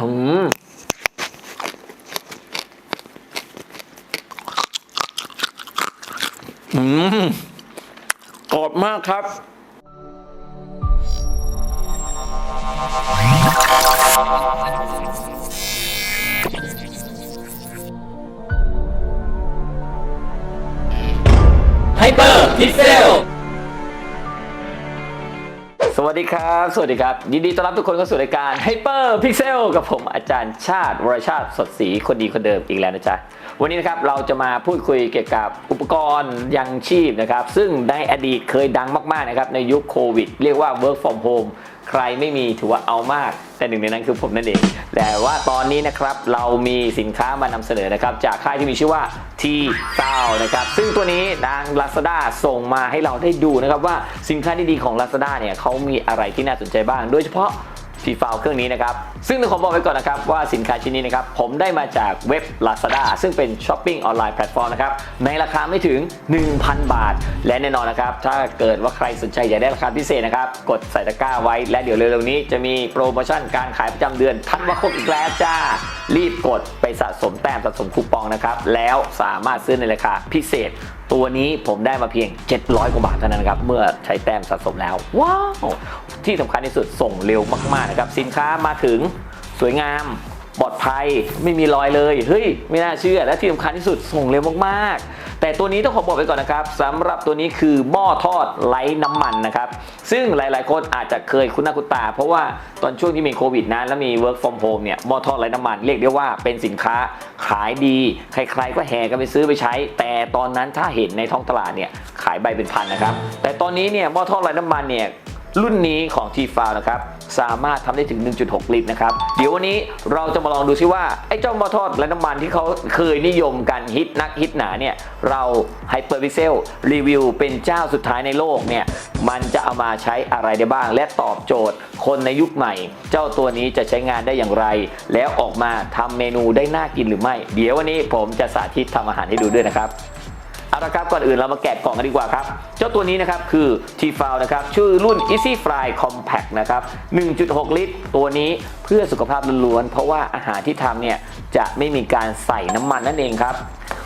อืมอืมกรอบมากครับ ไฮเปอร์พิเซล วัสดีครับ สวัสดีครับ ยินดีต้อนรับทุกคนเข้าสู่รายการ Hyper Pixel กับผมอาจารย์ชาติวรชาติสดศรีคนดีคนเดิมอีกแล้วนะจ๊ะ วันนี้นะครับเราจะมาพูดคุยเกี่ยวกับอุปกรณ์ยังชีพนะครับ ซึ่งในอดีตเคยดังมากๆนะครับในยุคโควิด เรียกว่า work from home ใครไม่มีถือว่าเอามาก แต่หนึ่งในนั้นคือผมนั่นเอง แต่ว่าตอนนี้นะครับเรามีสินค้ามานำเสนอนะครับ จากค่ายที่มีชื่อว่า T 9นะครับ ซึ่งตัวนี้ทาง Lazada ส่งมาให้เราได้ดูนะครับว่าสินค้าดีๆของ Lazada เนี่ยเขามีอะไรที่น่าสนใจบ้าง โดยเฉพาะ ทีฟาวเครื่องนี้นะครับ ซึ่งต้องขอบอกไว้ก่อนนะครับว่าสินค้าชิ้นนี้นะครับ ผมได้มาจากเว็บ Lazada ซึ่งเป็นช้อปปิ้งออนไลน์แพลตฟอร์มนะครับ ในราคาไม่ถึง 1,000 บาท และแน่นอนนะครับ ถ้าเกิดว่าใครสนใจอยากได้ราคาพิเศษนะครับ กดใส่ตะกร้าไว้ และเดี๋ยวเร็วๆนี้จะมีโปรโมชั่นการขายประจำเดือนทันวาคมอีกแล้วจ้า รีบกดไปสะสมแต้มสะสมคูปองนะครับแล้วสามารถซื้อในราคาพิเศษ ตัวนี้ผมได้มาเพียง 700 กว่าบาทเท่านั้นนะครับ เมื่อใช้แต้มสะสมแล้ว ว้าว ที่สำคัญที่สุดส่งเร็วมากๆนะครับ สินค้ามาถึงสวยงามปลอดภัยไม่มีรอยเลย เฮ้ย ไม่น่าเชื่อและที่สำคัญที่สุดส่งเร็วมากๆ แต่ตัวนี้ต้องขอบอกไปก่อนนะครับสำหรับตัวนี้คือหม้อทอดไร้น้ำมันนะครับ ซึ่งหลายๆคนอาจจะเคยคุ้นหน้าคุ้นตา เพราะว่าตอนช่วงที่มีโควิดนะแล้วมี work from home เนี่ยหม้อทอดไร้น้ำมันเรียกได้ว่าเป็นสินค้าขายดี ใครๆก็แห่กันไปซื้อไปใช้ แต่ตอนนั้นถ้าเห็นในท้องตลาดเนี่ยขายใบเป็นพันนะครับ แต่ตอนนี้เนี่ยหม้อทอดไร้น้ำมันเนี่ย รุ่นนี้ของ t f a นะครับ สามารถทำได้ถึง 1.6 ลิตรนะครับ เดี๋ยววันนี้เราจะมาลองดูซิว่า ไอ้เจ้าหม้อทอดและน้ำมันที่เขาเคยนิยมกันฮิตนักฮิตหนาเนี่ย เรา Hyperpixel รีวิวเป็นเจ้าสุดท้ายในโลกเนี่ย มันจะเอามาใช้อะไรได้บ้าง และตอบโจทย์คนในยุคใหม่ เจ้าตัวนี้จะใช้งานได้อย่างไร แล้วออกมาทำเมนูได้น่ากินหรือไม่ เดี๋ยววันนี้ผมจะสาธิตทำอาหารให้ดูด้วยนะครับ เอาละครับก่อนอื่นเรามาแกะกล่องกันดีกว่าครับ เจ้าตัวนี้นะครับคือ t f a l นะครับชื่อรุ่น Easy Fry Compact นะครับ 1.6 ลิตร ตัวนี้เพื่อสุขภาพล้วนๆ เพราะว่าอาหารที่ทำเนี่ยจะไม่มีการใส่น้ำมันนั่นเองครับ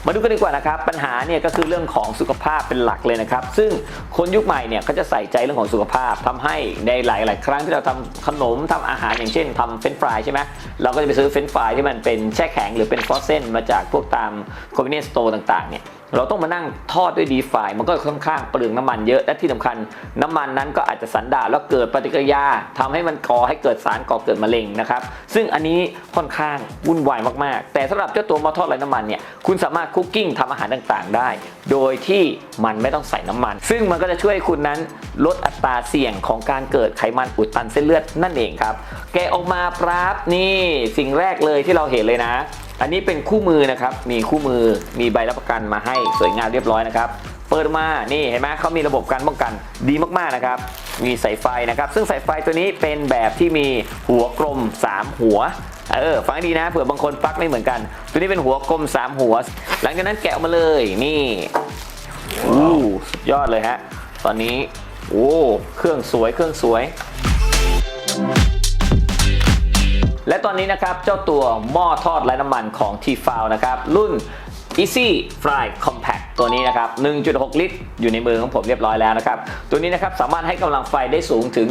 มาดูกันดีกว่านะครับ ปัญหาเนี่ยก็คือเรื่องของสุขภาพเป็นหลักเลยนะครับ ซึ่งคนยุคใหม่เนี่ยก็จะใส่ใจเรื่องของสุขภาพทำให้ในหลาย ๆ ครั้งที่เราทำขนมทำอาหารอย่างเช่นทำเฟรนฟรายใช่ไหมเราก็จะไปซื้อเฟรนฟรายที่มันเป็นแช่แข็งหรือเป็นฟรอสเซนมาจากพวกตามคอมมิวนิสต์โตต่าง ๆ เนี่ย เราต้องมานั่งทอดด้วยดีฟายมันก็ค่อนข้างเปลืองน้ำมันเยอะ และที่สำคัญน้ำมันนั้นก็อาจจะสันดาปแล้วเกิดปฏิกิริยาทำให้มันก่อให้เกิดสารก่อเกิดมะเร็งนะครับ ซึ่งอันนี้ค่อนข้างวุ่นวายมากๆ แต่สำหรับเจ้าตัวหมอทอดไร้น้ำมันเนี่ยคุณสามารถคุกกิ้งทำอาหารต่างๆ ได้ โดยที่มันไม่ต้องใส่น้ำมัน ซึ่งมันก็จะช่วยคุณนั้นลดอัตราเสี่ยงของการเกิดไขมันอุดตันเส้นเลือดนั่นเองครับ แกะออกมาปราบนี่สิ่งแรกเลยที่เราเห็นเลยนะ อันนี้เป็นคู่มือนะครับ มีคู่มือ มีใบรับประกันมาให้สวยงามเรียบร้อยนะครับ เปิดมา นี่เห็นไหมเขามีระบบการป้องกันดีมากๆนะครับ มีสายไฟนะครับ ซึ่งสายไฟตัวนี้เป็นแบบที่มีหัวกลม 3 หัว เออ ฟังดีนะเผื่อบางคนปลั๊กไม่เหมือนกัน ตัวนี้เป็นหัวกลม 3 หัว หลังจากนั้นแกะออกมาเลย นี่อู้ยอดเลยฮะ ตอนนี้ โอ้ เครื่องสวย เครื่องสวย และตอนนี้นะครับเจ้าตัวหม้อทอดไร้น้ำมันของ t f a l นะครับรุ่น Easy Fry Compact ตัวนี้นะครับ 1.6 ลิตร อยู่ในมือของผมเรียบร้อยแล้วนะครับ ตัวนี้นะครับสามารถให้กำลังไฟได้สูงถึง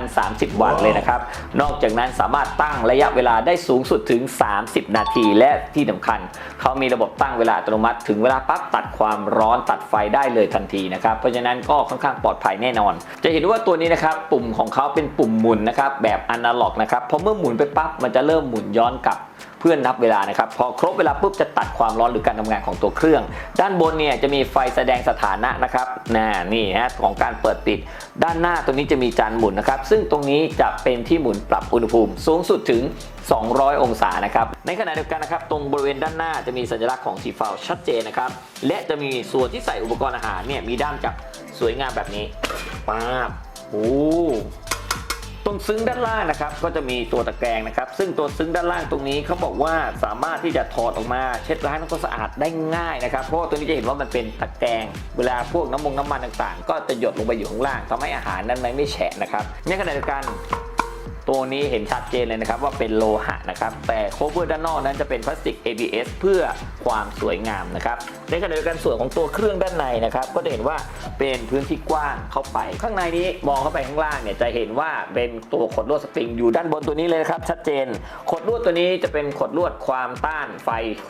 1,030 วัตต์เลยนะครับ นอกจากนั้นสามารถตั้งระยะเวลาได้สูงสุดถึง 30 นาที และที่สำคัญ เขามีระบบตั้งเวลาอัตโนมัติ ถึงเวลาปั๊บตัดความร้อนตัดไฟได้เลยทันทีนะครับ เพราะฉะนั้นก็ค่อนข้างปลอดภัยแน่นอน จะเห็นว่าตัวนี้นะครับปุ่มของเขาเป็นปุ่มหมุนนะครับแบบอนาล็อกนะครับพอเมื่อหมุนไปปั๊บมันจะเริ่มหมุนย้อนกลับ พื่อนนับเวลานะครับ พอครบเวลาปุ๊บจะตัดความร้อนหรือการทำงานของตัวเครื่อง ด้านบนเนี่ยจะมีไฟแสดงสถานะนะครับน,นี่ฮะของการเปิดปิด ด้านหน้าตรงนี้จะมีจานหมุนนะครับ ซึ่งตรงนี้จะเป็นที่หมุนปรับอุณหภูมิ สูงสุดถึง 200 องศานะครับในขณะเดียวกันนะครับ ตรงบริเวณด้านหน้าจะมีสัญลักษณ์ของทีฟ้าชัดเจนนะครับ และจะมีส่วนที่ใส่อุปกรณ์อาหารเนี่ยมีด้ามจับสวยงามแบบนี้ป๊าบโอ้ ตรงซึ้งด้านล่างนะครับ ก็จะมีตัวตะแกรงนะครับ ซึ่งตัวซึ้งด้านล่างตรงนี้เขาบอกว่าสามารถที่จะถอดออกมาเช็ดล้างทำความสะอาดได้ง่ายนะครับ เพราะตัวนี้จะเห็นว่ามันเป็นตะแกรงเวลาพวกน้ำมงน้ำมันต่างๆ ก็จะหยดลงไปอยู่ข้างล่างทำให้อาหารนั้นไม่ไม่แฉะนะครับในขณะเดียวกัน ตัวนี้เห็นชัดเจนเลยนะครับว่าเป็นโลหะนะครับ แต่โคเวอร์ด้านนอกนั้นจะเป็นพลาสติก ABS เพื่อความสวยงามนะครับ ในขณะเดียวกันส่วนของตัวเครื่องด้านในนะครับก็จะเห็นว่าเป็นพื้นที่กว้างเข้าไป ข้างในนี้มองเข้าไปข้างล่างเนี่ยจะเห็นว่าเป็นตัวขดลวดสปริงอยู่ด้านบนตัวนี้เลยนะครับชัดเจนขดลวดตัวนี้จะเป็นขดลวดความต้านไฟ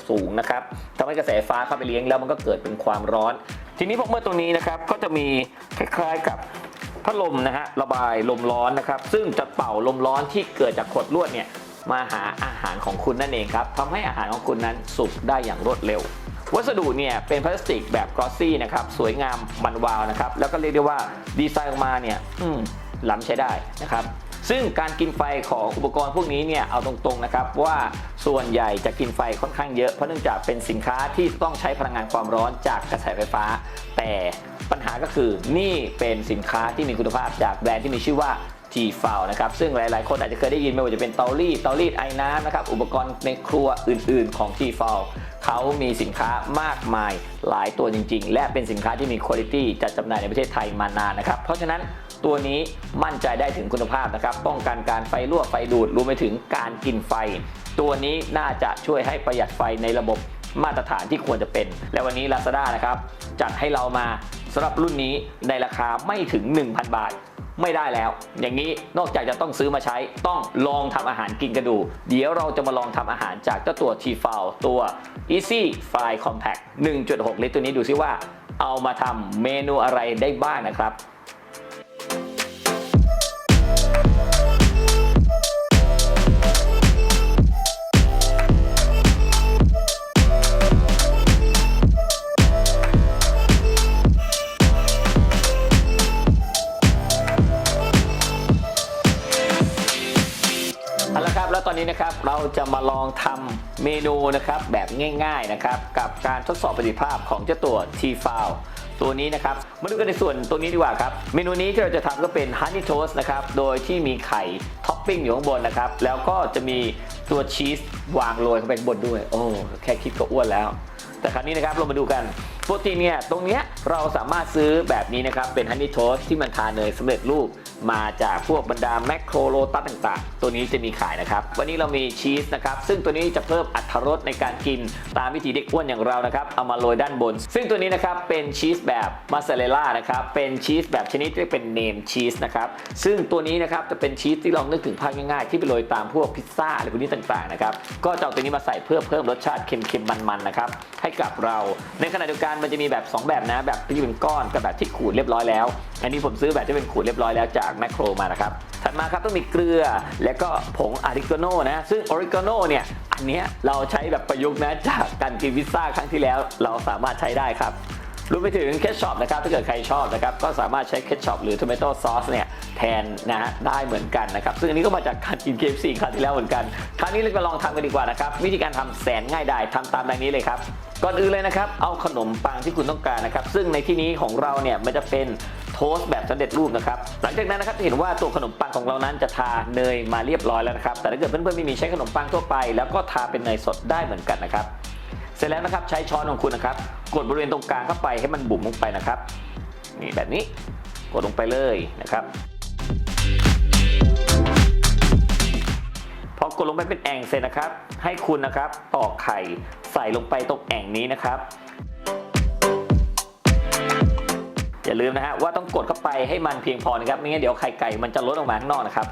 สูงนะครับทำให้กระแสฟ้าเข้าไปเลี้ยงแล้วมันก็เกิดเป็นความร้อน ทีนี้พวกเมื่อตัวนี้นะครับก็จะมีคล้ายๆกับ พัดลมนะฮะระบายลมร้อนนะครับ ซึ่งจะเป่าลมร้อนที่เกิดจากขดลวดเนี่ยมาหาอาหารของคุณนั่นเองครับทำให้อาหารของคุณนั้นสุกได้อย่างรวดเร็ว วัสดุเนี่ยเป็นพลาสติกแบบกรอสซี่นะครับสวยงามมันวาวนะครับแล้วก็เรียกได้ว่าดีไซน์ออกมาเนี่ยล้ำใช้ได้นะครับ ซึ่งการกินไฟของอุปกรณ์พวกนี้เนี่ยเอาตรงๆนะครับว่าส่วนใหญ่จะกินไฟค่อนข้างเยอะเพราะเนื่องจากเป็นสินค้าที่ต้องใช้พลังงานความร้อนจากกระแสไฟฟ้า แต่ปัญหาก็คือนี่เป็นสินค้าที่มีคุณภาพจากแบรนด์ที่มีชื่อว่า t f o u นะครับซึ่งหลาย ๆ คนอาจจะเคยได้ยินไม่ว่าจะเป็นเตารีดเตารีดไอ้น้ำนะครับอุปกรณ์ในครัวอื่น ๆ ของ t f o u เขามีสินค้ามากมายหลายตัวจริง ๆ และเป็นสินค้าที่มีคุณภาพจัดจำหน่ายในประเทศไทยมานานนะครับเพราะฉะนั้น ตัวนี้มั่นใจได้ถึงคุณภาพนะครับป้องกันการไฟรั่วไฟดูดรวมไปถึงการกินไฟ ตัวนี้น่าจะช่วยให้ประหยัดไฟในระบบมาตรฐานที่ควรจะเป็น และวันนี้ Lazada นะครับจัดให้เรามาสำหรับรุ่นนี้ในราคาไม่ถึง 1,000 บาทไม่ได้แล้ว อย่างนี้นอกจากจะต้องซื้อมาใช้ต้องลองทำอาหารกินกันดู เดี๋ยวเราจะมาลองทำอาหารจากเจ้าตัว t f o u ตัว Easy Fry Compact 1.6 ลิตรตัวนี้ดูซิว่า เอามาทำเมนูอะไรได้บ้างนะครับ จะมาลองทำเมนูนะครับแบบง่ายๆนะครับกับการทดสอบประสิทธิภาพของเจ้าตัว t f o u ตัวนี้นะครับมาดูกันในส่วนตัวนี้ดีกว่าครับ เมนูนี้ที่เราจะทำก็เป็น Honey Toast นะครับโดยที่มีไข่ท็อปปิ้งอยู่ข้างบนนะครับแล้วก็จะมีตัวชีสวางโรยเข้าไปข้างบนด้วย โอ้แค่คิดก็อ้วนแล้ว แต่คราวนี้นะครับเรามาดูกันโปกติเนี่ยตรงเนี้ยเราสามารถซื้อแบบนี้นะครับเป็นฮันนี่โทสที่มันทาเนยสำเร็จรูป มาจากพวกบรรดาแมคโครโลตัสต่างๆ ตัวนี้จะมีขายนะครับ วันนี้เรามีชีสนะครับ ซึ่งตัวนี้จะเพิ่มอรรถรสในการกินตามวิธีเด็กอ้วนอย่างเรานะครับ เอามาโรยด้านบน ซึ่งตัวนี้นะครับเป็นชีสแบบมาซาเรลล่านะครับ เป็นชีสแบบชนิดที่เป็นเนมชีสนะครับ ซึ่งตัวนี้นะครับจะเป็นชีสที่ลองนึกถึงภาพง่ายๆ ที่ไปโรยตามพวกพิซซ่าอะไรพวกนี้ต่างๆนะครับ ก็จะเอาตัวนี้มาใส่เพื่อเพิ่มรสชาติเค็มๆมันๆนะครับให้กับเรา ในขณะเดียวกันมันจะมีแบบ 2 แบบนะแบบที่เป็นก้อนกับแบบที่ขูดเรียบร้อยแล้ว อันนี้ผมซื้อแบบที่เป็นขูดเรียบร้อยแล้วจากแมคโครมานะครับ ถัดมาครับต้องมีเกลือและก็ผงอาริโกโนนะ ซึ่งออริโกโนเนี่ย อันนี้เราใช้แบบประยุกต์นะ จากการกินพิซซ่าครั้งที่แล้วเราสามารถใช้ได้ครับรวมไปถึงเคชช็อปนะครับถ้าเกิดใครชอบนะครับก็สามารถใช้เคชช็อปหรือทอมเมโต้ซอสเนี่ยแทนนะฮะได้เหมือนกันนะครับ ซึ่งอันนี้ก็มาจากการกิน KFC ครั้งที่แล้วเหมือนกัน ครั้งนี้เรามาลองทำกันดีกว่านะครับ วิธีการทำแสนง่ายดายทำตามดังนี้เลยครับ ก่อนอื่นเลยนะครับ เอาขนมปังที่คุณต้องการนะครับ ซึ่งในที่นี้ของเราเนี่ยมันจะเป็น โทสต์แบบสำเร็จรูปนะครับ หลังจากนั้นนะครับจะเห็นว่าตัวขนมปังของเรานั้นจะทาเนยมาเรียบร้อยแล้วนะครับ แต่ถ้าเกิดเพื่อนๆไม่มีใช้ขนมปังทั่วไป แล้วก็ทาเป็นเนยสดได้เหมือนกันนะครับ เสร็จแล้วนะครับใช้ช้อนของคุณนะครับ กดบริเวณตรงกลางเข้าไปให้มันบุ๋มลงไปนะครับ นี่แบบนี้กดลงไปเลยนะครับพอกดลงไปเป็นแอ่งเสร็จนะครับ ให้คุณนะครับตอกไข่ใส่ลงไปตรงแอ่งนี้นะครับ อย่าลืมนะฮะว่าต้องกดเข้าไปให้มันเพียงพอนะครับไม่งั้นเดี๋ยวไข่ไก่มันจะล้นออกมาข้างนอกนะครับ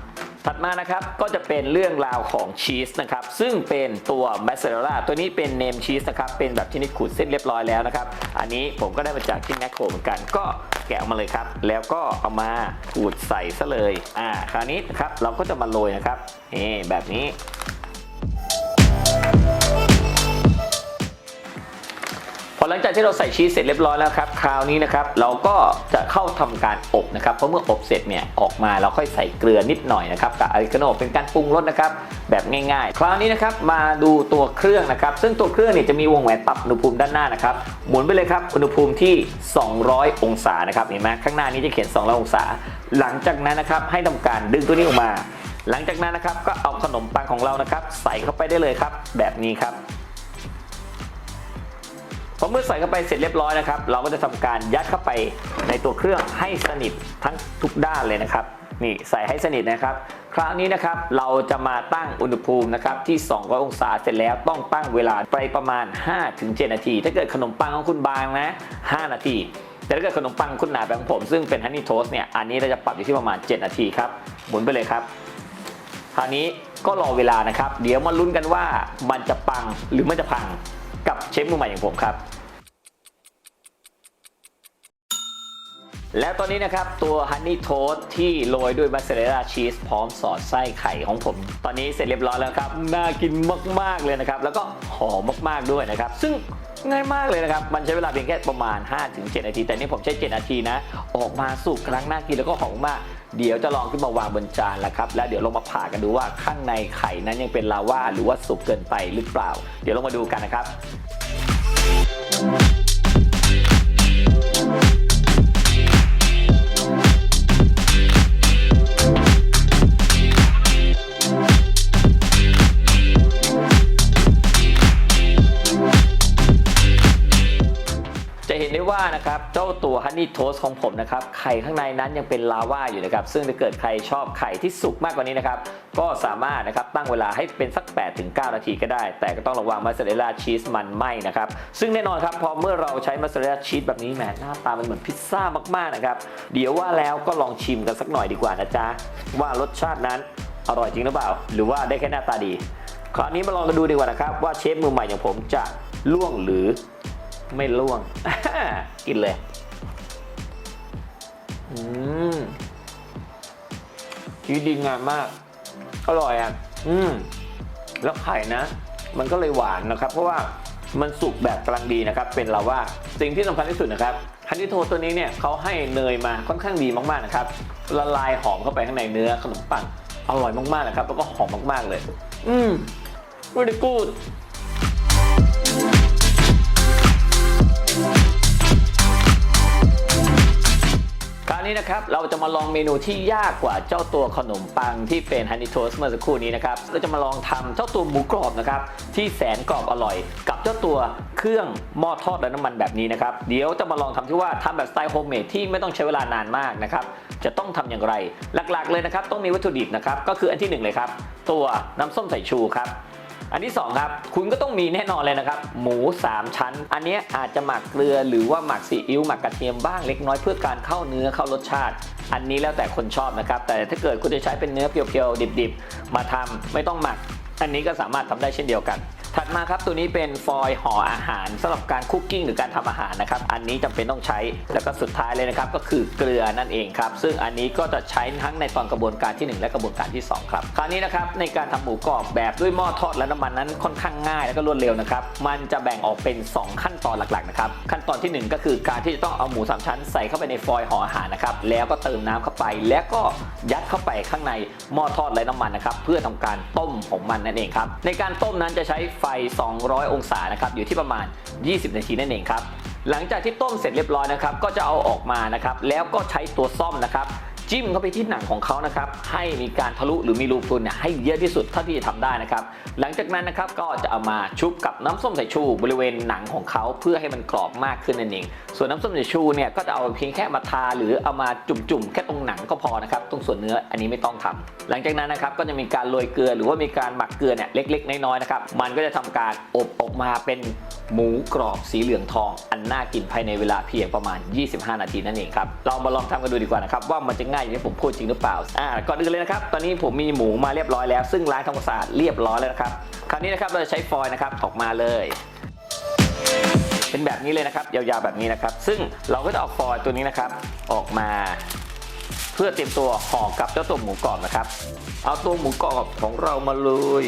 ถัดมานะครับก็จะเป็นเรื่องราวของชีสนะครับซึ่งเป็นตัวแมสเซอเรล่าตัวนี้เป็นเนมชีสนะครับเป็นแบบชนิดขูดเส้นเรียบร้อยแล้วนะครับ อันนี้ผมก็ได้มาจากที่แมคโครเหมือนกันก็แกะออกมาเลยครับ แล้วก็เอามาขูดใส่ซะเลยอ่าคราวนี้นะครับเราก็จะมาโรยนะครับนี่แบบนี้ อหลังจากที่เราใส่ชีสเสร็จเรียบร้อยแล้วครับ คราวนี้นะครับเราก็จะเข้าทำการอบนะครับ เพราะเมื่ออบเสร็จเนี่ยออกมาเราค่อยใส่เกลือนิดหน่อยนะครับกับอาริกาโนเป็นการปรุงรสนะครับแบบง่ายๆ คราวนี้นะครับมาดูตัวเครื่องนะครับ ซึ่งตัวเครื่องเนี่ยจะมีวงแหวนปรับอุณหภูมิด้านหน้านะครับ หมุนไปเลยครับอุณหภูมิที่ 200 องศานะครับเห็นไหมข้างหน้านี้จะเขียน 200 องศา หลังจากนั้นนะครับให้ทำการดึงตัวนี้ออกมา หลังจากนั้นนะครับก็เอาขนมปังของเรานะครับ ใส่เข้าไปได้เลยครับ แบบนี้ครับ พอเมื่อใส่เข้าไปเสร็จเรียบร้อยนะครับ เราก็จะทำการยัดเข้าไปในตัวเครื่องให้สนิททั้งทุกด้านเลยนะครับนี่ใส่ให้สนิทนะครับ คราวนี้นะครับเราจะมาตั้งอุณหภูมินะครับที่ 200 องศาเสร็จแล้วต้องตั้งเวลาไปประมาณ 5-7 นาที ถ้าเกิดขนมปังของคุณบางนะ 5 นาที แต่ถ้าเกิดขนมปังคุณหนาแบบของผมซึ่งเป็นฮันนี่โทสเนี่ยอันนี้เราจะปรับอยู่ที่ประมาณ 7 นาทีครับ หมุนไปเลยครับคราวนี้ก็รอเวลานะครับ เดี๋ยวมาลุ้นกันว่ามันจะปังหรือมันจะพัง กับเชฟมือใหม่อย่างผมครับ แล้วตอนนี้นะครับ ตัวฮันนี่โทสที่โรยด้วยมัสซาเรลล่าชีสพร้อมสอดไส้ไข่ของผม ตอนนี้เสร็จเรียบร้อยแล้วครับ น่ากินมาก ๆ เลยนะครับ แล้วก็หอมมากๆด้วยนะครับ ซึ่งง่ายมากเลยนะครับ มันใช้เวลาเพียงแค่ประมาณ 5-7 นาที แต่นี่ผมใช้ 7 นาทีนะ ออกมาสุกกำลังน่ากินแล้วก็หอมมาก เดี๋ยวจะลองขึ้นมาวางบนจานแล้วครับ แล้วเดี๋ยวลงมาผ่ากันดูว่าข้างในไข่นั้นยังเป็นลาวาหรือว่าสุกเกินไปหรือเปล่า เดี๋ยวลงมาดูกันนะครับ นะครับ เจ้าตัวฮันนี่โทสของผมนะครับ ไข่ข้างในนั้นยังเป็นลาวาอยู่นะครับ ซึ่งถ้าเกิดใครชอบไข่ที่สุกมากกว่านี้นะครับ ก็สามารถนะครับตั้งเวลาให้เป็นสัก 8-9 นาทีก็ได้ แต่ก็ต้องระวังมัสซาเรลล่าชีสมันไหม้นะครับ ซึ่งแน่นอนครับ พอเมื่อเราใช้มัสซาเรลล่าชีสแบบนี้แหมหน้าตามันเหมือนพิซซ่ามากๆนะครับ เดี๋ยวว่าแล้วก็ลองชิมกันสักหน่อยดีกว่านะจ๊ะ ว่ารสชาตินั้นอร่อยจริงหรือเปล่า หรือว่าได้แค่หน้าตาดี คราวนี้มาลองกันดูดีกว่านะครับว่าเชฟมือใหม่อย่างผมจะล่วงหรือ ไม่ล่วง กินเลย อืมชีสดีงามมาก อร่อยอะ อืม แล้วไข่นะ มันก็เลยหวานนะครับ เพราะว่ามันสุกแบบกำลังดีนะครับ เป็นลาว่าสิ่งที่สำคัญที่สุดนะครับฮันนี่โทตัวนี้เนี่ยเขาให้เนยมาค่อนข้างดีมากๆนะครับ ละลายหอมเข้าไปข้างในเนื้อขนมปังอร่อยมากๆนะครับ แล้วก็หอมมากๆเลย อืม really good าวนี้นะครับเราจะมาลองเมนูที่ยากกว่าเจ้าตัวขนมปังที่เป็นฮันนี่โทสเมื่อสักครู่นี้นะครับเราจะมาลองทำเจ้าตัวหมูกรอบนะครับที่แสนกรอบอร่อย กับเจ้าตัวเครื่องหม้อทอดและน้ำมันแบบนี้นะครับเดี๋ยวจะมาลองทำที่ว่าทำแบบสไตล์โฮมเมดที่ไม่ต้องใช้เวลานานมากนะครับจะต้องทำอย่างไร หลักๆเลยนะครับต้องมีวัตถุดิบนะครับก็คืออันที่หนึ่งเลยครับตัวน้ำส้มสายชูครับ อันที่ 2 ครับ คุณก็ต้องมีแน่นอนเลยนะครับ หมู 3 ชั้น อันนี้อาจจะหมักเกลือหรือว่าหมักซีอิ๊วหมักกระเทียมบ้างเล็กน้อยเพื่อการเข้าเนื้อเข้ารสชาติ อันนี้แล้วแต่คนชอบนะครับ แต่ถ้าเกิดคุณจะใช้เป็นเนื้อเพียวๆดิบๆ มาทำไม่ต้องหมัก อันนี้ก็สามารถทำได้เช่นเดียวกัน ถัดมาครับตัวนี้เป็นฟอยล์ห่ออาหารสำหรับการคุกกิ้งหรือการทำอาหารนะครับ อันนี้จำเป็นต้องใช้แล้วก็สุดท้ายเลยนะครับก็คือเกลือนั่นเองครับ ซึ่งอันนี้ก็จะใช้ทั้งในตอนกระบวนการที่ 1 และกระบวนการที่ 2 ครับคราวนี้นะครับในการทำหมูกรอบแบบด้วยหม้อทอดและน้ำมันนั้นค่อนข้างง่ายแล้วก็รวดเร็วนะครับมันจะแบ่งออกเป็น 2 ขั้นตอนหลักๆนะครับขั้นตอนทีหนึ่1 ก็คือการที่จะต้องเอาหมูสามชั้นใส่เข้าไปในฟอยล์ห่ออาหารนะครับแล้วก็เติมน้ำเข้าไป แล้วก็ยัดเข้าไปข้างในหม้อทอดและน้ำมันนะครับเพื่อทำการต้มของมันนั่นเองครับในการต้มนั้นจะใช้ไฟ 200 องศานะครับอยู่ที่ประมาณ 20 นาทีนั่นเองครับหลังจากที่ต้มเสร็จเรียบร้อยนะครับก็จะเอาออกมานะครับแล้วก็ใช้ตัวซ่อมนะครับ จิ้มเข้าไปที่หนังของเขานะครับให้มีการทะลุหรือมีรูพรุนเนี่ยให้เยอะที่สุดเท่าที่จะทำได้นะครับหลังจากนั้นนะครับก็จะเอามาชุบกับน้ำส้มสายชูบริเวณหนังของเขาเพื่อให้มันกรอบมากขึ้นนั่นเอง ส่วนน้ำส้มสายชูเนี่ยก็จะเอาเพียงแค่มาทาหรือเอามาจุ่มๆแค่ตรงหนังก็พอนะครับตรงส่วนเนื้ออันนี้ไม่ต้องทำหลังจากนั้นนะครับก็จะมีการโรยเกลือหรือว่ามีการหมักเกลือเนี่ยเล็ก ๆ น้อยๆนะครับมันก็จะทำการอบออกมาเป็นหมูกรอบสีเหลืองทอง อันน่ากินภายในเวลาเพียงประมาณ 25 นาทีนั่นเองครับเรามาลองทำกันดูดีกว่านะครับว่ามันจะง่ายอย่างที่ผมพูดจริงหรือเปล่าอ่าก่อนอื่นเลยนะครับ ตอนนี้ผมมีหมูมาเรียบร้อยแล้ว ซึ่งล้างทำความสะอาดเรียบร้อยแล้วนะครับ คราวนี้นะครับเราจะใช้ฟอยล์นะครับออกมาเลยเป็นแบบนี้เลยนะครับยาวๆแบบนี้นะครับ ซึ่งเราก็จะเอาฟอยล์ตัวนี้นะครับ ออกมา เพื่อเตรียมตัวห่อกับเจ้าตัวหมูกรอบนะครับ เอาตัวหมูกรอบของเรามาเลย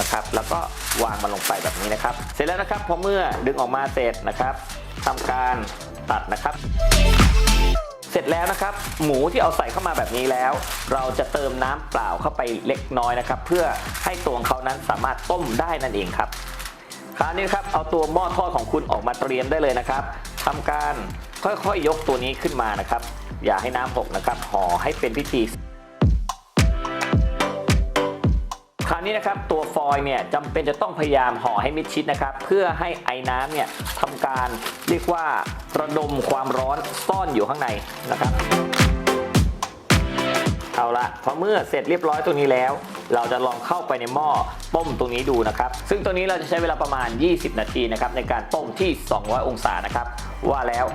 นะครับ แล้วก็วางมันลงไปแบบนี้นะครับ เสร็จแล้วนะครับพอเมื่อดึงออกมาเสร็จนะครับทำการตัดนะครับ เสร็จแล้วนะครับ หมูที่เอาใส่เข้ามาแบบนี้แล้ว เราจะเติมน้ำเปล่าเข้าไปเล็กน้อยนะครับ เพื่อให้ตัวเขานั้นสามารถต้มได้นั่นเองครับ คราวนี้ครับเอาตัวหม้อทอดของคุณออกมาเตรียมได้เลยนะครับทำการค่อยๆยกตัวนี้ขึ้นมานะครับ อย่าให้น้ำหกนะครับห่อให้เป็นพิธี คราวนี้นะครับตัวฟอยล์เนี่ยจำเป็นจะต้องพยายามห่อให้มิดชิดนะครับ เพื่อให้ไอ้น้ำเนี่ยทำการเรียกว่าระดมความร้อนซ่อนอยู่ข้างในนะครับ เอาละพอเมื่อเสร็จเรียบร้อยตรงนี้แล้ว เราจะลองเข้าไปในหม้อต้มตรงนี้ดูนะครับ ซึ่งตัวนี้เราจะใช้เวลาประมาณ 20 นาทีนะครับในการต้มที่ 200 องศานะครับ ว่าแล้ว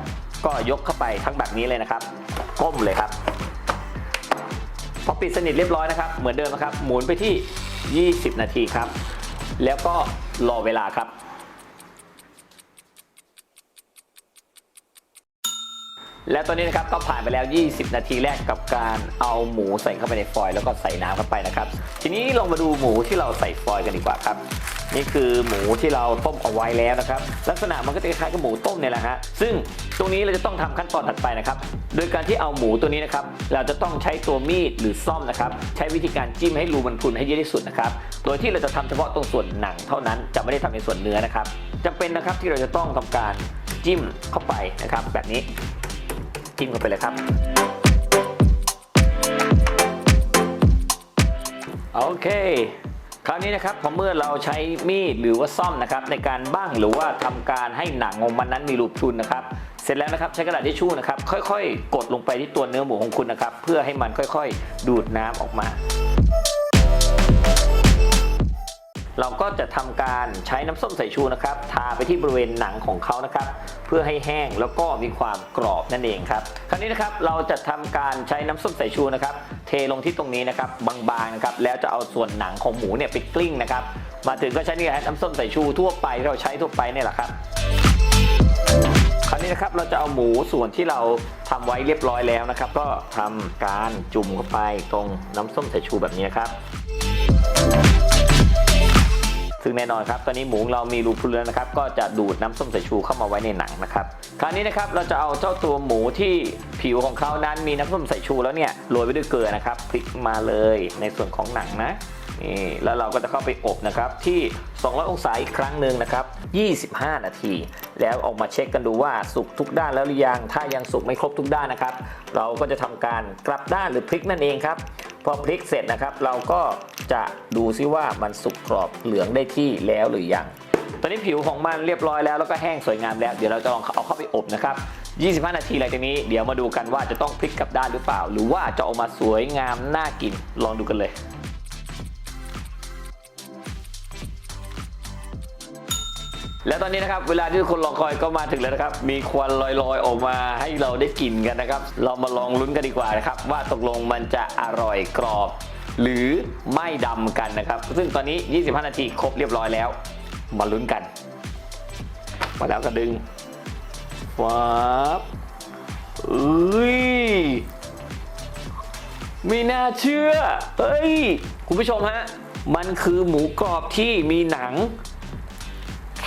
ก็ยกเข้าไปทั้งแบบนี้เลยนะครับ ก้มเลยครับพอปิดสนิทเรียบร้อยนะครับ เหมือนเดิมนะครับ หมุนไปที่ 20 นาทีครับ แล้วก็รอเวลาครับ และตอนนี้นะครับก็ผ่านไปแล้ว 20 นาทีแรกกับการเอาหมูใส่เข้าไปในฟอยล์แล้วก็ใส่น้ำเข้าไปนะครับ ทีนี้ลองมาดูหมูที่เราใส่ฟอยล์กันดีกว่าครับ นี่คือหมูที่เราต้มเอาไว้แล้วนะครับ ลักษณะมันก็จะคล้ายกับหมูต้มเนี่ยแหละฮะซึ่งตรงนี้เราจะต้องทำขั้นตอนถัดไปนะครับ โดยการที่เอาหมูตัวนี้นะครับ เราจะต้องใช้ตัวมีดหรือซ่อมนะครับ ใช้วิธีการจิ้มให้รูมันพุนให้เยอะที่สุดนะครับ โดยที่เราจะทำเฉพาะตรงส่วนหนังเท่านั้น จะไม่ได้ทำในส่วนเนื้อนะครับจำเป็นนะครับที่เราจะต้องทำการจิ้มเข้าไปนะครับ แบบนี้จิ้มเข้าไปเลยครับโอเค คราวนี้นะครับพอเมื่อเราใช้มีดหรือว่าซ่อมนะครับในการบ้างหรือว่าทำการให้หนังของมันนั้นมีรูพรุนนะครับ เสร็จแล้วนะครับใช้กระดาษทิชชู่นะครับค่อยๆ กดลงไปที่ตัวเนื้อหมูของคุณนะครับเพื่อให้มันค่อยๆ ดูดน้ำออกมา เราก็จะทำการใช้น้ำส้มสายชูนะครับ ทาไปที่บริเวณหนังของเขานะครับ เพื่อให้แห้งแล้วก็มีความกรอบนั่นเองครับ คราวนี้นะครับเราจะทำการใช้น้ำส้มสายชูนะครับ เทลงที่ตรงนี้นะครับบางๆนะครับแล้วจะเอาส่วนหนังของหมูเนี่ยไปกลิ้งนะครับ มาถึงก็ใช้นี่แหละฮะน้ำส้มสายชูทั่วไปที่เราใช้ทั่วไปนี่แหละครับคราวนี้นะครับเราจะเอาหมูส่วนที่เราทำไว้เรียบร้อยแล้วนะครับ ก็ทำการจุ่มเข้าไปตรงน้ำส้มสายชูแบบนี้นะครับ ซึ่งแน่นอนครับตอนนี้หมูเรามีรูพรุนแล้วนะครับก็จะดูดน้ำส้มสายชูเข้ามาไว้ในหนังนะครับคราวนี้นะครับเราจะเอาเจ้าตัวหมูที่ผิวของเขานั้นมีน้ำส้มสายชูแล้วเนี่ยโรยไปด้วยเกลือนะครับพลิกมาเลยในส่วนของหนังนะนี่แล้วเราก็จะเข้าไปอบนะครับที่ 200 องศาอีกครั้งหนึ่งนะครับ 25 นาที แล้วออกมาเช็คกันดูว่าสุกทุกด้านแล้วหรือยัง ถ้ายังสุกไม่ครบทุกด้านนะครับ เราก็จะทำการกลับด้านหรือพลิกนั่นเองครับ พอพลิกเสร็จนะครับ เราก็จะดูซิว่ามันสุกกรอบเหลืองได้ที่แล้วหรือยังตอนนี้ผิวของมันเรียบร้อยแล้วแล้วก็แห้งสวยงามแล้ว เดี๋ยวเราจะลองเอาเข้าไปอบนะครับ 25 นาทีหลังจากนี้เดี๋ยวมาดูกันว่าจะต้องพลิกกลับด้านหรือเปล่า หรือว่าจะออกมาสวยงามน่ากินลองดูกันเลย และตอนนี้นะครับเวลาที่ทุกคนรอคอยก็มาถึงแล้วนะครับ มีควันลอยๆ ออกมาให้เราได้กลิ่นกันนะครับ เรามาลองลุ้นกันดีกว่านะครับ ว่าตกลงมันจะอร่อยกรอบ หรือไม่ดำกันนะครับ ซึ่งตอนนี้ 25 นาทีครบเรียบร้อยแล้ว มาลุ้นกัน มาแล้วก็ดึงว้าบเอ้ยไม่น่าเชื่อเฮ้ยคุณผู้ชมฮะมันคือหมูกรอบที่มีหนัง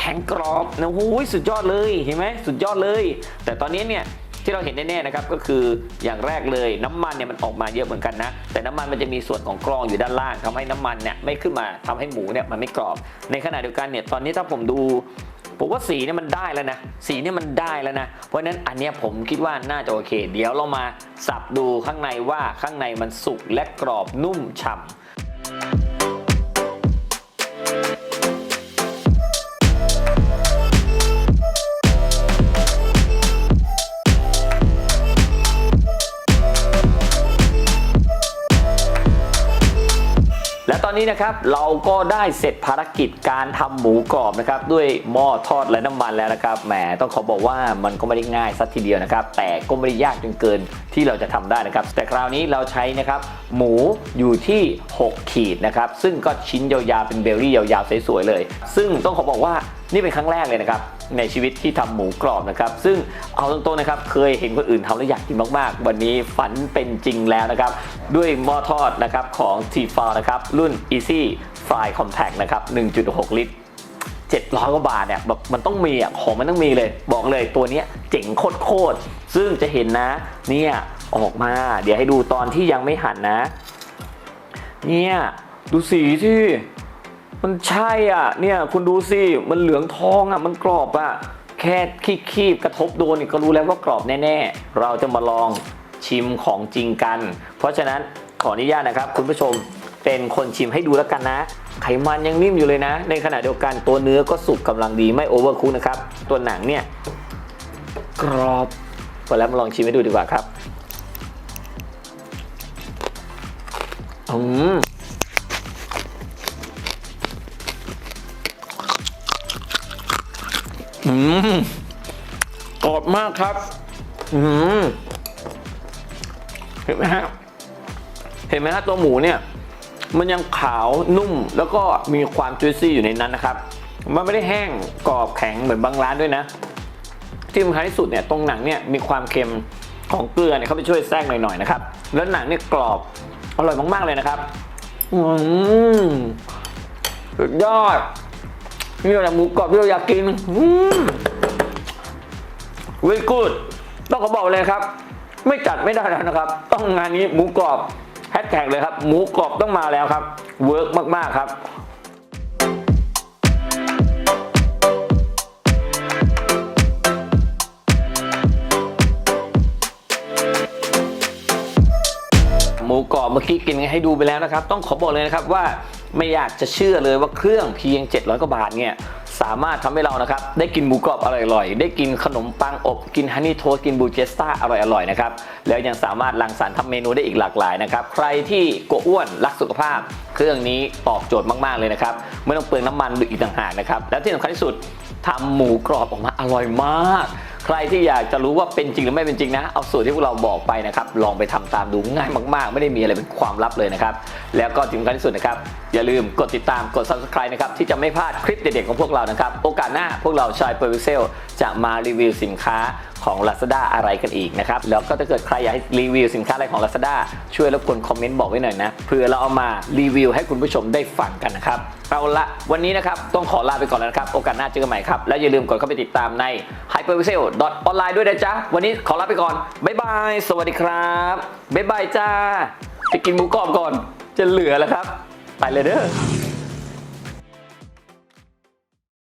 แข็งกรอบนะโอ้ยสุดยอดเลยเห็นไหมสุดยอดเลย แต่ตอนนี้เนี่ยที่เราเห็นแน่ๆนะครับก็คืออย่างแรกเลยน้ำมันเนี่ยมันออกมาเยอะเหมือนกันนะ แต่น้ำมันมันจะมีส่วนของกรองอยู่ด้านล่างทำให้น้ำมันเนี่ยไม่ขึ้นมาทำให้หมูเนี่ยมันไม่กรอบ ในขณะเดียวกันเนี่ยตอนนี้ถ้าผมดูผมว่าสีเนี่ยมันได้แล้วนะ สีเนี่ยมันได้แล้วนะ เพราะฉะนั้นอันเนี้ยผมคิดว่าน่าจะโอเค เดี๋ยวเรามาสับดูข้างในว่าข้างในมันสุกและกรอบนุ่มฉ่ำ อนนี้นะครับเราก็ได้เสร็จภารกิจการทำหมูกรอบนะครับด้วยหม้อทอดและน้ำมันแล้วนะครับแหมต้องขอบอกว่ามันก็ไม่ได้ง่ายสักทีเดียวนะครับ แต่ก็ไม่ได้ยากจนเกินที่เราจะทำได้นะครับ แต่คราวนี้เราใช้นะครับหมูอยู่ที่ 6 ขีดนะครับซึ่งก็ชิ้นยาวๆเป็นเบลลี่ยาวๆสวยๆเลย ซึ่งต้องขอบอกว่า นี่เป็นครั้งแรกเลยนะครับในชีวิตที่ทำหมูกรอบนะครับ ซึ่งเอาตรงๆนะครับเคยเห็นคนอื่นทำแล้วอยากกินมากๆ วันนี้ฝันเป็นจริงแล้วนะครับ ด้วยหม้อทอดนะครับของ t f a นะครับรุ่น Easy Fry Compact นะครับ 1.6 ลิตร700กว่าบาทเนี่ยแบบมันต้องมีอะของมันต้องมีเลย บอกเลยตัวนี้เจ๋งโคตรๆซึ่งจะเห็นนะ เนี่ยออกมา เดี๋ยวให้ดูตอนที่ยังไม่หั่นนะ เนี่ย ดูสีที่ มันใช่อะ เนี่ยคุณดูสิ มันเหลืองทองอะ มันกรอบอะ แค่คีบๆกระทบโดนก็รู้แล้วว่ากรอบแน่ๆ เราจะมาลองชิมของจริงกัน เพราะฉะนั้นขออนุญาตนะครับ คุณผู้ชมเป็นคนชิมให้ดูแล้วกันนะ ไขมันยังนิ่มอยู่เลยนะ ในขณะเดียวกันตัวเนื้อก็สุกกำลังดีไม่โอเวอร์คุกนะครับ ตัวหนังเนี่ยกรอบพอแล้วมาลองชิมให้ดูดีกว่าครับอืม อืมกรอบมากครับ อืมเห็นไหมฮะ เห็นไหมฮะตัวหมูเนี่ย มันยังขาวนุ่มแล้วก็มีความจุยซี่อยู่ในนั้นนะครับ มันไม่ได้แห้งกรอบแข็งเหมือนบางร้านด้วยนะ ที่สำคัญที่สุดเนี่ยตรงหนังเนี่ยมีความเค็มของเกลือเนี่ยเขาไปช่วยแทรกหน่อยๆนะครับ แล้วหนังเนี่ยกรอบอร่อยมากๆเลยนะครับ อืมสุดยอด นี่แหละหมูกรอบที่เราอยากกินอืมเวกูดต้องขอบอกเลยครับ ไม่จัดไม่ได้แล้วนะครับ ต้องงานนี้หมูกรอบแฮชแท็กเลยครับ หมูกรอบต้องมาแล้วครับเวิร์กมาก ๆ ครับหมูกรอบเมื่อกี้กินให้ดูไปแล้วนะครับ ต้องขอบอกเลยนะครับว่า ไม่อยากจะเชื่อเลยว่าเครื่องเพียง 700 กว่าบาทเนี่ยสามารถทำให้เรานะครับได้กินหมูกรอบอร่อยๆ ได้กินขนมปังอบ กินฮันนี่โทสกินบูเจสต้าอร่อยๆนะครับแล้วยังสามารถรังสรรค์ทำเมนูได้อีกหลากหลายนะครับใครที่กลัวอ้วนรักสุขภาพ เครื่องนี้ตอบโจทย์มากๆเลยนะครับไม่ต้องเปลืองน้ำมันอีกต่างหากนะครับและที่สำคัญที่สุดทำหมูกรอบออกมาอร่อยมาก ใครที่อยากจะรู้ว่าเป็นจริงหรือไม่เป็นจริงนะ เอาสูตรที่พวกเราบอกไปนะครับ ลองไปทำตามดูง่ายมาก ๆ ไม่ได้มีอะไรเป็นความลับเลยนะครับ แล้วก็ที่สำคัญที่สุดนะครับ อย่าลืมกดติดตามกด subscribe นะครับ ที่จะไม่พลาดคลิปเด็ดๆของพวกเรานะครับ โอกาสหน้าพวกเราชายเปอร์วิเซลจะมารีวิวสินค้า ของ Lazada อะไรกันอีกนะครับ แล้วก็ถ้าเกิดใครอยากให้รีวิวสินค้าอะไรของ Lazada ช่วยรบกวนคอมเมนต์บอกไว้หน่อยนะเพื่อเราเอามารีวิวให้คุณผู้ชมได้ฟังกันนะครับเอาละวันนี้นะครับต้องขอลาไปก่อนแล้วนะครับ โอกาสหน้าเจอกันใหม่ครับ และอย่าลืมกดเข้าไปติดตามใน hyperpixel online ด้วยนะจ๊ะ วันนี้ขอลาไปก่อนบ๊ายบาย สวัสดีครับบ๊ายบายจ้าไปกินหมูกรอบก่อนจะเหลือแล้วครับ ไปเลยเด้อ